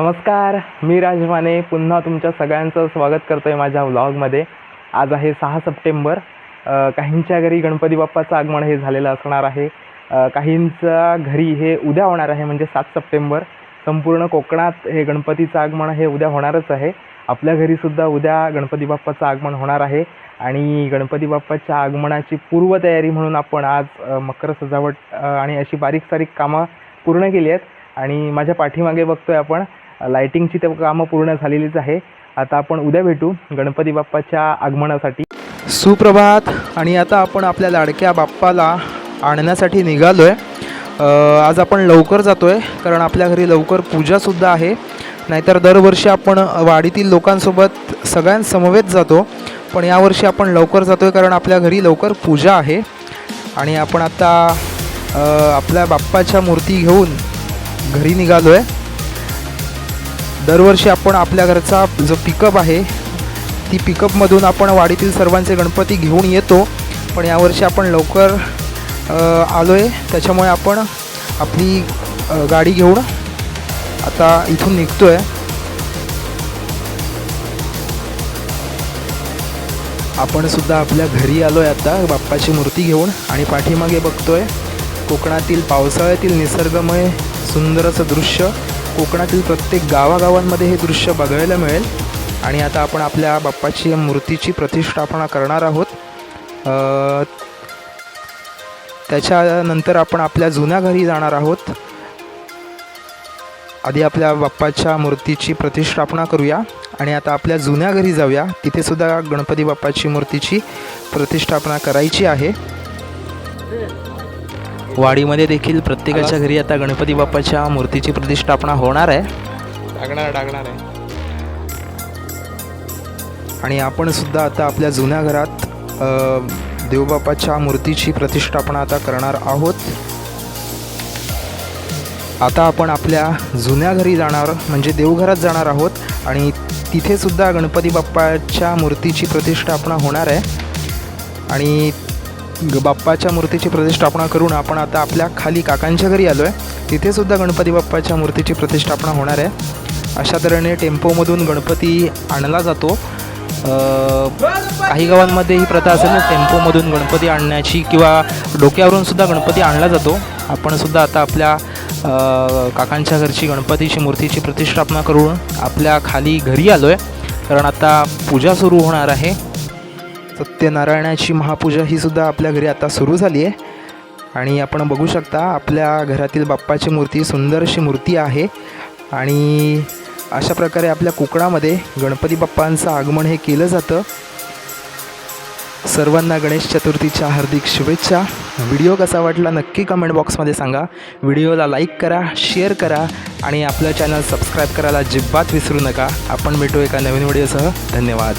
नमस्कार मी राजमाने पुन्हा तुमच्या सगळ्यांचं स्वागत करतो आहे माझ्या व्लॉगमध्ये. आज आहे सहा सप्टेंबर. काहींच्या घरी गणपती बाप्पाचं आगमन हे झालेलं असणार आहे. काहींच्या घरी हे उद्या होणार आहे म्हणजे सात सप्टेंबर. संपूर्ण कोकणात हे गणपतीचं आगमन हे उद्या होणारच आहे. आपल्या घरीसुद्धा उद्या गणपती बाप्पाचं आगमन होणार आहे. आणि गणपती बाप्पाच्या आगमनाची पूर्वतयारी म्हणून आपण आज मकर सजावट आणि अशी बारीक सारीक कामं पूर्ण केली आहेत. आणि माझ्या पाठीमागे बघतोय आपण लायटिंगची ते कामं पूर्ण झालेलीच आहे. आता आपण उद्या भेटू गणपती बाप्पाच्या आगमनासाठी. सुप्रभात. आणि आता आपण आपल्या लाडक्या बाप्पाला आणण्यासाठी निघालो आहे आज आपण लवकर जातो आहे कारण आपल्या घरी लवकर पूजासुद्धा आहे. नाहीतर दरवर्षी आपण वाडीतील लोकांसोबत सगळ्यांसमवेत जातो. पण यावर्षी आपण लवकर जातो आहे कारण आपल्या घरी लवकर पूजा आहे. आणि आपण आता आपल्या बाप्पाच्या मूर्ती घेऊन घरी निघालो आहे दरवर्षी आपण आपल्या घरचा जो पिकअप आहे ती पिकअपमधून आपण वाडीतील सर्वांचे गणपती घेऊन येतो. पण यावर्षी आपण लवकर आलो आहे त्याच्यामुळे आपण आपली गाडी घेऊन आता इथून निघतो आहे आपण सुद्धा आपल्या घरी आलो आहे आता बाप्पाची मूर्ती घेऊन आणि पाठीमागे बघतोय कोकणातील पावसाळ्यातील निसर्गमय सुंदर असं दृश्य. कोकणातील प्रत्येक गावागावांमध्ये हे दृश्य बघायला मिळेल. आणि आता आपण आपल्या बाप्पाची मूर्तीची प्रतिष्ठापना करणार आहोत. त्याच्यानंतर आपण आपल्या जुन्या घरी जाणार आहोत. आधी आपल्या बाप्पाच्या मूर्तीची प्रतिष्ठापना करूया आणि आता आपल्या जुन्या घरी जाऊया. तिथेसुद्धा गणपती बाप्पाची मूर्तीची प्रतिष्ठापना करायची आहे. वाडीमध्ये देखील प्रत्येकाच्या घरी आता गणपती बाप्पाच्या मूर्तीची प्रतिष्ठापना होणार आहे. टाकणार टाकणार आहे. आणि आपण सुद्धा आता आपल्या जुन्या घरात देवबापाच्या मूर्तीची प्रतिष्ठापना आता करणार आहोत. आता आपण आपल्या जुन्या घरी जाणार म्हणजे देवघरात जाणार आहोत आणि तिथे सुद्धा गणपती बाप्पाच्या मूर्तीची प्रतिष्ठापना होणार आहे. आणि बाप्पाच्या मूर्तीची प्रतिष्ठापना करून आपण आता आपल्या खाली काकांच्या घरी आलो आहे तिथेसुद्धा गणपती बाप्पाच्या मूर्तीची प्रतिष्ठापना होणार आहे. अशा तऱ्हेने टेम्पोमधून गणपती आणला जातो. काही गावांमध्ये ही प्रथा असेल ना टेम्पोमधून गणपती आणण्याची किंवा डोक्यावरून सुद्धा गणपती आणला जातो. आपण सुद्धा आता आपल्या काकांच्या घरची गणपतीची मूर्तीची प्रतिष्ठापना करून आपल्या खाली घरी आलो आहे कारण आता पूजा सुरू होणार आहे. सत्यनारायणाची महापूजा ही सुद्धा आपल्या घरी आता सुरू झाली आहे. आणि आपण बघू शकता आपल्या घरातील बाप्पाची मूर्ती सुंदरशी मूर्ती आहे. आणि अशा प्रकारे आपल्या कोकणामध्ये गणपती बाप्पांचं आगमन हे केलं जातं. सर्वांना गणेश चतुर्थीच्या हार्दिक शुभेच्छा. व्हिडिओ कसा वाटला नक्की कमेंट बॉक्समध्ये सांगा. व्हिडिओला लाईक करा शेअर करा आणि आपलं चॅनल सबस्क्राईब करायला अजिबात विसरू नका. आपण भेटू एका नवीन व्हिडिओसह. धन्यवाद.